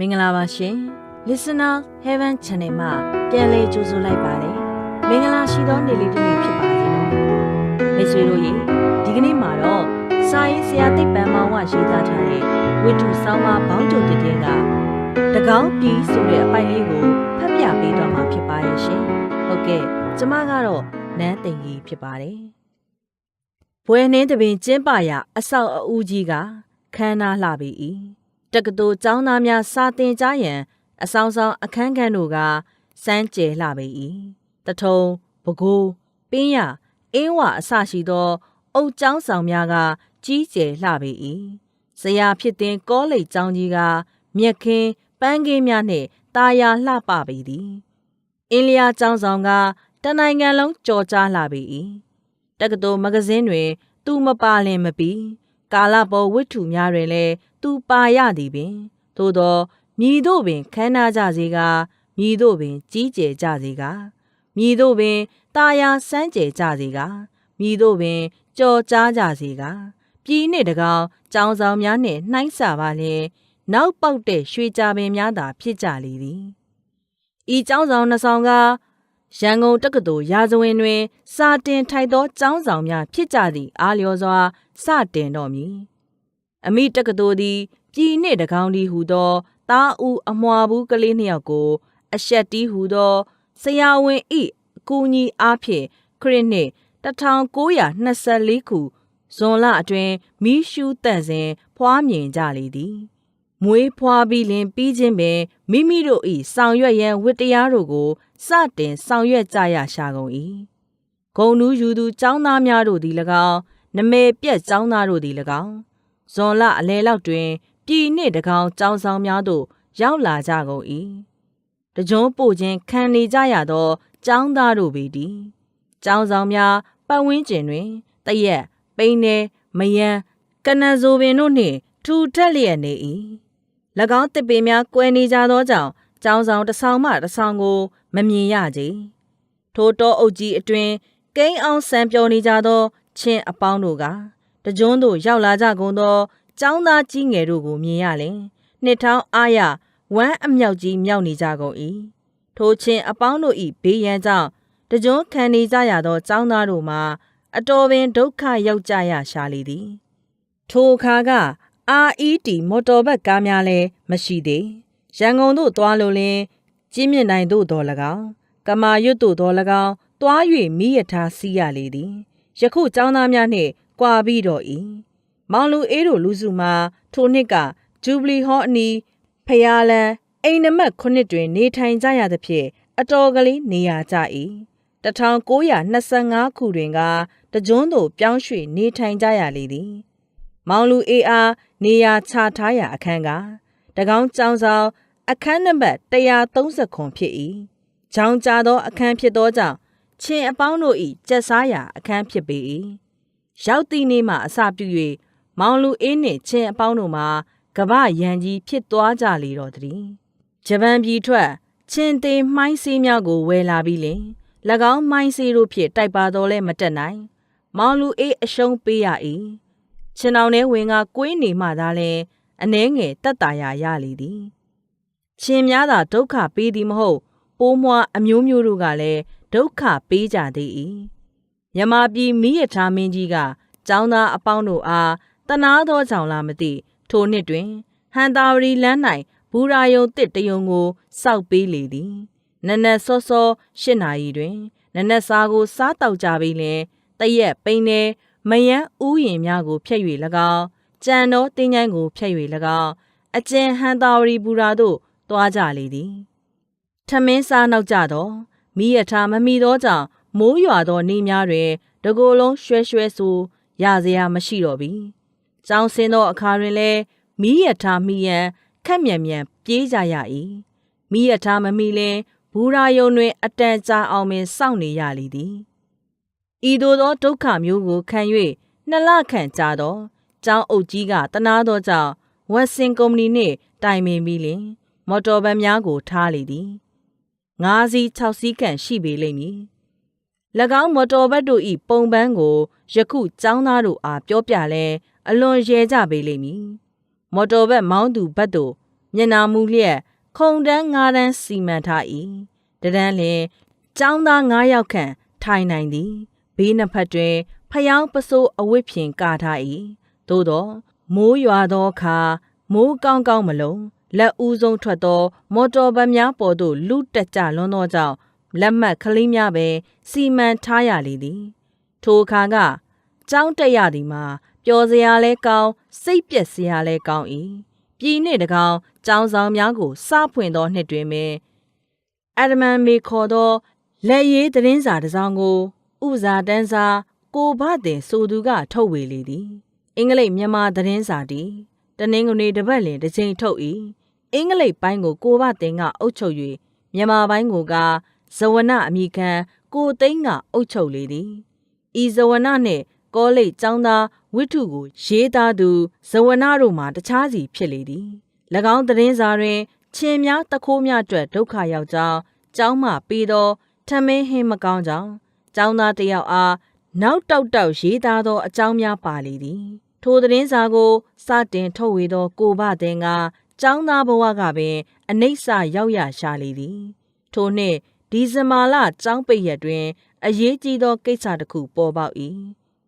မင်္ဂလာပါရှင် Listener Heaven Channel မှာပြန်လည်ကြိုဆိုလိုက်ပါတယ်မင်္ဂလာရှိသောနေ့လေးတစ်နေ့ဖြစ်ပါစေနော်မိတ်ဆွေတို့ရေဒီကနေ့မှာတော့စာရေးဆရာသိပ္ပံမောင်ဝရေးသားထားတဲ့ဝိတုဆောင်းပါဘောင်းကျုံတဲ့တဲ့ကတကောင်းပြည်ဆိုတဲ့အပိုင်လေးကိုဖတ်ပြပေးတော့မှာဖြစ်ပါရဲ့ရှင်ဟုတ်ကဲ့ကျမကတော့နန်းသိင်ကြီးဖြစ်ပါတယ်ဘွယ်နှင်းတပင်ကျင်းပရာအဆောက်အဦးကြီးကခမ်းနားလှပေ၏ တက္ကသိုလ်ကျောင်းသားများစာသင်ကြားရန် အဆောင်ဆောင်အခန်းခန်းတို့ကစမ်းကြဲလှပေ၏တထုံပကိုးပင်းရအင်းဝအစရှိသောအုတ်ကျောင်းဆောင်များကကြီးကျယ်လှပေ၏ဇရာဖြစ်တဲ့ကောလိပ်ကျောင်းကြီးကမြက်ခင်းပန်းကင်းများနှင့်တာယာလှပပေသည်အင်းလျာကျောင်းဆောင်ကတနိုင်ငံလုံးကြော်ကြားလှပေ၏တက္ကသိုလ်မဂဇင်းတွင် သူမပါလင်မပြီး ကာလပေါ်ဝိတ္ထုများတွင်လည်းသူပါရသည်ပင် သို့သောမြည်တို့ပင်ခမ်းနားကြစေကမြည်တို့ပင် ကြီးကျယ်ကြစေကမြည်တို့ပင်တာယာစမ်းကျယ်ကြစေကမြည်တို့ပင်ကြော်ကြားကြစေကပြည်နှင့်တကောင်ကြောင်ဆောင်များနှင့်နှိုင်းဆပါလျင်နောက်ပေါက်တဲ့ရွှေကြပင်များသာဖြစ်ကြလေသည်ဤကျောင်းဆောင်နှစ်ဆောင်က ရန်ကုန်တက္ကသိုလ်ရာဇဝင်တွင် စာတင်ထိုက်သောကျောင်းဆောင်များဖြစ်ကြသည့်အားလျော်စွာစတင်တော်မူအမိတက္ကသိုလ်သည်ပြည်နှင့်တကောင်ဒီဟူသောတာဦးအမွာဘူးကလေးနှစ်ယောက်ကို အဆက်တီးဟူသောဆရာဝန်ဤအကူအညီအားဖြင့်ခရစ်နှစ်1924ခုဇွန်လအတွင်းမီးရှူးတန့်စဉ်ဖွားမြင်ကြလေသည် မွေးဖွားပြီးလင်ပြီးခြင်းပင်မိမိတို့၏ဆောင်ရွက်ရန်ဝတ္တရားတို့ကို စတင်ဆောင်ရွက်ကြရရှာကုန်၏ဂုံနူးယူသူចောင်းသားများတို့သည်၎င်းနမေပြက်ចောင်းသားတို့သည်၎င်းဇွန်လအလဲလောက်တွင်ပြည်နှင့်တကောင်ចောင်းဆောင်များသို့ရောက်လာကြကုန်၏တကြုံပို့ခြင်းခံနေကြရသောចောင်းသားတို့ပေသည်ចောင်းဆောင်များပတ်ဝန်းကျင်တွင်တရက်ပိန်းနေမယံကနဇိုပင်တို့နှင့်ထူထက်လျက်နေ၏၎ ၎င်းတစ်ပင်များကွဲနေကြသောကြောင့်ကြောင်ဆောင်တစ်ဆောင်မှတစ်ဆောင်ကို မမြင်ရကြ။ထိုတောအုပ်ကြီးအတွင်ကိန်းအောင်ဆံပြောနေကြသောချင်းအပေါင်းတို့ကတကြွန်းတို့ရောက်လာကြကုန်သောကျောင်းသားကြီးငယ်တို့ကိုမြင်ရလင်နှစ်ထောင်အားရဝမ်းအမြောက်ကြီးမြောက်နေကြကုန်၏ထိုချင်းအပေါင်းတို့၏ဘေးရန်ကြောင့်တကြွန်းခံနေကြရသောကျောင်းသားတို့မှာအတော်ပင်ဒုက္ခရောက်ကြရရှာလေသည် ထိုအခါက RET မော်တော်ဘတ်ကားများလည်းမရှိသေးရန်ကုန်သို့သွားလို့လင်ကြီးမြင့်နိုင်သို့တော်၎င်းကမာရွတ်သို့တော်၎င်းသွား၍မိရထားစီးရလေသည်ယခုចောင်းသားများနှင့်ကြွာပြီးတော့၏မောင်လူအေးတို့လူစုမှာထိုနှစ်ကဂျူဘလီဟောအနီးဖျားလန်းအိမ်နမက်ခုနှစ်တွင် နေထိုင်ကြရသဖြင့်အတော်ကလေးနေရကြ၏1925ခုတွင်ကတကြွန်းသို့ပြောင်းရွှေ့နေထိုင်ကြရလေသည် မောင်လူအေးအားနေရာချထားရာအခန်းကတကောင်းကျောင်းဆောင်အခန်းနံပါတ်130ခွန်ဖြစ်၏။ကြောင်ကြသောအခန်းဖြစ်သောကြောင့်ချင်းအပေါင်းတို့၏ကျက်စားရာအခန်းဖြစ်ပေ၏။ရောက်သည့်နေ့မှအစပြု၍မောင်လူအေးနှင့်ချင်းအပေါင်းတို့မှာကပရန်ကြီးဖြစ်သွားကြလေတော့သည်။ဂျပန်ပြည်ထွက်ချင်းသေးမှိုင်းစည်းများကိုဝယ်လာပြီးလင်၎င်းမှိုင်းစည်းတို့ဖြင့်တိုက်ပါတော့လဲမတက်နိုင်။မောင်လူအေးအရှုံးပေးရ၏။ ချင်းအောင်ထဲဝင်ကကွေးနေမှသာလဲအနှဲငယ်တက်တာရရလေသည်။ချင်းများသာဒုက္ခပေးသည်မဟုတ်ပိုးမွားအမျိုးမျိုးတို့ကလည်းဒုက္ခပေးကြသေး၏မြမပြည်မိရထားမင်းကြီးကကျောင်းသားအပေါင်းတို့အားတနာသောကြောင့်လားမသိထိုနှစ်တွင်ဟန်တာဝရီလမ်း၌ဘူရာယုံတစ်တယုံကိုစောက်ပေးလေသည်နနက်စောစော၈နာရီတွင် နနက်စားကိုစားတောက်ကြပြီးလင်တရက်ပိန်းနေ မယန်းဥယျင်များကိုဖျက်၍၎င်းကြံတော်တင်းချိုင်းကိုဖျက်၍၎င်းအကျဉ်ဟန်တာဝရီဘူရာသို့တွားကြလေသည်ထမင်းစားနောက်ကြတော့မိရထားမမိသောကြောင့်မိုးရွာသောနေများတွင်တကိုယ်လုံးရွှဲရွှဲဆူရစရာမရှိတော့ပြီ။ကြောင်စင်းသောအခါတွင်လည်းမိရထားမိရန်ခက်မြန်မြန်ပြေးကြရ၏။မိရထားမမိလင်ဘူရာယုံတွင် အတန်ကြာအောင်ပင်စောင့်နေရလေသည်။ ဤသို့သောဒုက္ခမျိုးကိုခံ၍နှစ်လခန့်ကြာတော့ကျောင်းအုပ်ကြီးကတနာသောကြောင့်ဝက်ဆင်ကုမ္ပဏီနှင့်တိုင်ပင်ပြီးလင် မော်တော်ဗန်များကိုထားလေသည်။၅စီး၆စီးခန့်ရှိပေလိမ့်မည်၎င်းမော်တော်ဘတ်တို့၏ပုံပန်းကိုယခုចောင်းသားတို့အားပြောပြလဲအလွန်ရဲကြပေလိမ့်မည်မော်တော်ဘတ်မောင်းသူဘတ်တို့မျက်နာမူလျက်ခုံတန်းငါးတန်းစီမံထား၏တဒန်းလျင်ចောင်းသား9ယောက်ခန့်ထိုင်နိုင်သည် ဘေးနှစ်ဖက်တွင်ဖျောင်းပစိုးအဝတ်ဖြင့်ကာထား၏သို့သောမိုးရွာသောအခါမိုးကောင်းကောင်းမလုံးလက်ဦးဆုံးထွက်သော မော်တော်ဗတ်များပေါ်သို့လူတက်ကြလွန်းသောကြောင့်လက်မှတ်ကလေးများပဲစီမံထားရလေသည် ထိုအခါကចောင်းတက်ရသည်မှာပျော်စရာလဲကောင်းစိတ်ပျက်စရာလဲကောင်း၏ပြည်နှင့်တကောင်ចောင်းဆောင်များကိုစဖွင့်သောနှစ်တွင်ပင်အဒမန်မေခေါ်သောလက်ရည်သတင်းစာတစ်စောင်ကို ဥဇာတန်းစာကိုဘတင်ဆိုသူကထုတ်ဝေလေသည်အင်္ဂလိပ်မြန်မာသတင်းစာတီတနင်္ဂနွေတစ်ပတ်လင်တစ်ချိန်ထုတ်၏အင်္ဂလိပ်ပိုင်းကိုကိုဘတင်ကအုပ်ချုပ်၍မြန်မာပိုင်းကိုကဇဝနအမိခံကိုသိန်းကအုပ်ချုပ်လေသည်ဤဇဝနနှင့်ကောလိပ်ចောင်းသားဝိထုကိုရေးသားသူဇဝနတို့မှာတခြားစီဖြစ်လေသည်၎င်းသတင်းစာတွင်ချင်းများတခိုးများအတွက်ဒုက္ခရောက်ကြောင်းကျောင်းမှပြီးသောထမင်းဟင်းမကောင်းကြောင်း ကျောင်းသားတယောက်အားနောက်တောက်တောက်ရေးသားသောအကြောင်းများပါလေသည်ထိုသတင်းစာကိုစတင်ထုတ်ဝေသောကိုဘတဲ့ကကျောင်းသားဘဝကပင်အနိစ္စရောက်ရရှာလေသည်ထိုနှစ်ဒီဇင်ဘာလကျောင်းပိတ်ရက်တွင် အရေးကြီးသောကိစ္စတစ်ခုပေါ်ပေါက်၏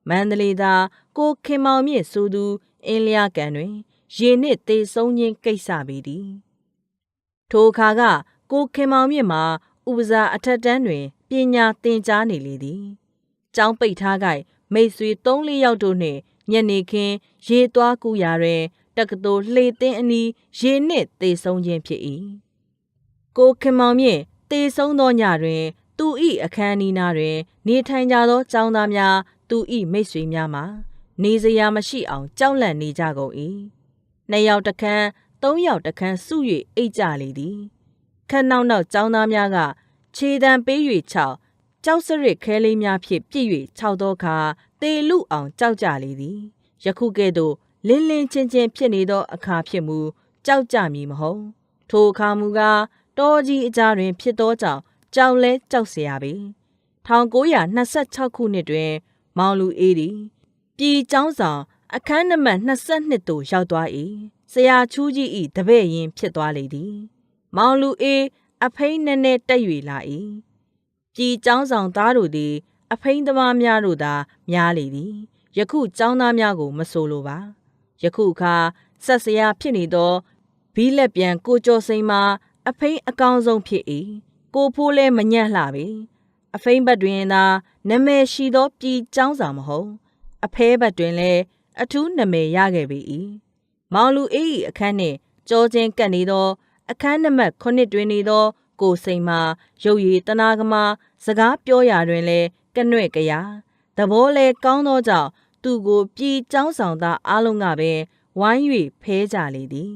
မန္တလေးသားကိုခင်မောင်မြင့်ဆိုသူ အင်းလျာကန်တွင်ရေနစ်သေးဆုံးခြင်းကိစ္စပေသည်ထိုအခါကကိုခင်မောင်မြင့်မှာဥပစာအထက်တန်းတွင် ပညာသင်ကြားနေလေသည်။ကျောင်းပိတ်ထားကြမိတ်ဆွေ၃-၄ယောက်တို့နှင့်ညနေခင်းရေသွားကူရာတွင်တက္ကသိုလ်လှေသင်းအနီးရေနစ်သေဆုံးခြင်းဖြစ်၏။ကိုခင်မောင်မြင့်သေဆုံးသောညတွင် သူ၏အခန်းအနီးနားတွင် နေထိုင်ကြသောကျောင်းသားများသူ၏မိတ်ဆွေများမှာနေစရာမရှိအောင်ကြောက်လန့်နေကြကုန်၏။နှစ်ယောက်တစ်ခန်းသုံးယောက်တစ်ခန်းစု၍အိတ်ကြလေသည်ခက်နောက်နောက်ចောင်းသားများက ခြေတံပေး၍ခြောက်ကြောက်စရစ်ခဲလေးများဖြင့်ပြည့်၍ခြောက်သောအခါတေလူအောင်ကြောက်ကြလေသည်ယခုကဲ့သို့လင်းလင်းချင်းချင်းဖြစ်နေသောအခါဖြစ်မူကြောက်ကြမည်မဟုတ်ထိုအခါမူကားတောကြီးအကြားတွင် ဖြစ်သောကြောင့်ကြောက်လဲကြောက်เสียပေ1926ခုနှစ်တွင် မောင်လူအေးသည်ပြည်ကျောင်းဆောင်အခန်းနံပါတ်22သို့ရောက်သွား၏ဆရာချူးကြီး၏တပည့်ရင်ဖြစ်သွားလေသည်မောင်လူအေး အဖိန်နည်းနည်းတက်၍လာ၏ပြည်ចောင်းဆောင်သားတို့သည် အဖိန်သမားများတို့သာများလေသည်ယခုចောင်းသားများကို မဆိုလိုပါယခုအခါဆက်စရာဖြစ်နေသောဘီးလက်ပြန်ကိုကျော်စိန်မှာအဖိန်အကောင်းဆုံးဖြစ်၏ကိုဖိုးလဲမညံ့လှပေအဖိန်ဘက်တွင်သာနမဲရှိသောပြည်ចောင်းဆောင်မဟုတ်အဖဲဘက်တွင်လည်းအထူးနမဲရခဲ့ပေ၏မောင်လူအေး၏အခန်းနှင့်ကြောချင်းကပ်နေသော အခန်းနံပါတ်9တွင်နေသော ကိုစိန်မှာရုပ်ရည်တနာကမာစကားပြောရာတွင်လည်းကနွဲ့ကြရာသဘောလဲကောင်းသောကြောင့်သူကိုပြည်ចောင်းဆောင်သားအားလုံးကပင်ဝိုင်း၍ဖဲကြလေသည်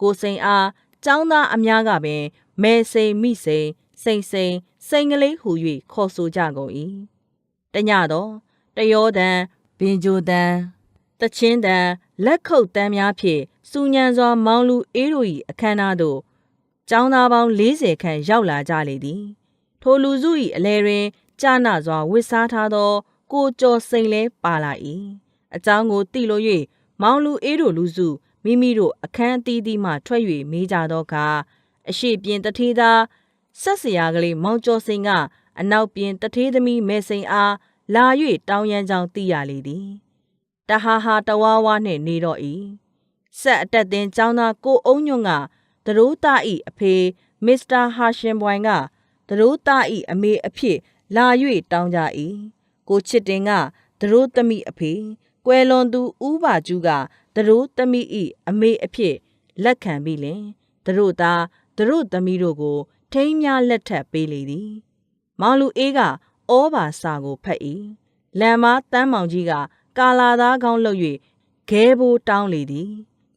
ကိုစိန်အားចောင်းသားအများကပင်မဲစိန်မိစိန်စိန်စိန်စိန်ကလေးဟူ၍ခေါ်ဆိုကြကုန်၏တညတော့တယောတန်ဘင်ဂျိုတန်တချင်းတန် လက်ခုပ်တန်းများဖြင့်စူညံစွာမောင်လူအေးတို့၏အခမ်းအနားသို့ကျောင်းသားပေါင်း40ခန့်ရောက်လာကြလေသည်ထိုလူစု၏အလဲတွင်ကြာနာစွာဝစ်စားထားသော ကိုကျော်စိန်လဲပါလာ၏အကြောင်းကိုသိလို့၍မောင်လူအေးတို့လူစုမိမိတို့အခန်းအသီးသီးမှထွက်၍မေးကြသောအခါအရှိပြင်တထေးသားဆက်စရာကလေးမောင်ကျော်စိန်ကအနောက်ပြင်တထေးသမီးမဲစိန်အားလာ၍တောင်းရန်ကြောင်းသိရလေသည် တဟာဟာတဝါဝါနှင့်နေတော့၏ဆက်အတက်တင်ចောင်းသားကိုအုံညွန့်ကသရိုးသားဤအဖေမစ္စတာဟာရှင်ဘွိုင်ကသရိုးသားဤအမေအဖြစ်လာ၍တောင်းကြ၏ကိုချစ်တင်ကသရိုးသမီးအဖေကွယ်လွန်သူဦးပါကျူးကသရိုးသမီးဤအမေအဖြစ်လက်ခံပြီးလင်သရိုးသားသရိုးသမီးတို့ကို ထိမ်းများလက်ထပ်ပေးလေသည်မောင်လူအေးကဩဘာစာကိုဖတ်၏လမ်းမတန်းမောင်ကြီးက ကာလာသားကောင်းလှုပ်၍ခဲဘိုးတောင်းလေသည်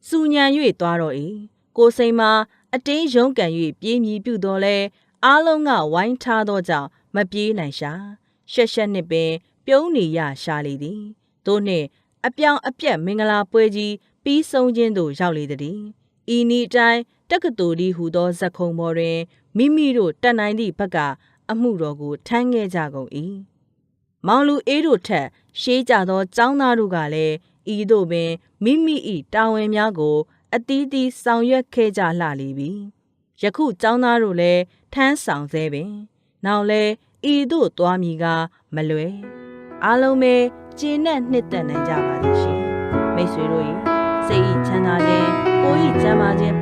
စူညံ၍သွားတော့၏ကိုစိန်မှာအတင်းရုံးကန်၍ပြေးမြည်ပြုတော်လဲအားလုံးကဝိုင်းထားသောကြောင့်မပြေးနိုင်ရှာရှက်ရှက်နှစ်ပင် ပြုံးနေရရှာလေသည်သို့နှင့်အပြောင်အပြက်မင်္ဂလာပွဲကြီးပြီးဆုံးခြင်းသို့ရောက်လေသည်ဤနည်းတိုင်းတက္ကသိုလ်ဒီဟူသောဇက်ခုံပေါ်တွင်မိမိတို့တက်နိုင်သည့်ဘက်ကအမှုတော်ကိုထမ်းခဲ့ကြကုန်၏ မောင်လူအေးတို့ထက် ရှေးကြသောចောင်းသားတို့ကလည်းဤသို့ပင်မိမိ၏တာဝန်များကိုအတီးတီးဆောင်ရွက်ခဲ့ကြလှလီပြီယခုចောင်းသားတို့လည်းထမ်းဆောင်သေးပင်နောက်လဲဤသို့သွားမည်ကမလွယ်အားလုံးပဲကျင်းနဲ့နှစ်သက်နိုင်ကြပါသည်ရှင်မိတ်ဆွေတို့၏စိတ်ဤချမ်းသာခြင်းကိုယ်ဤချမ်းသာခြင်း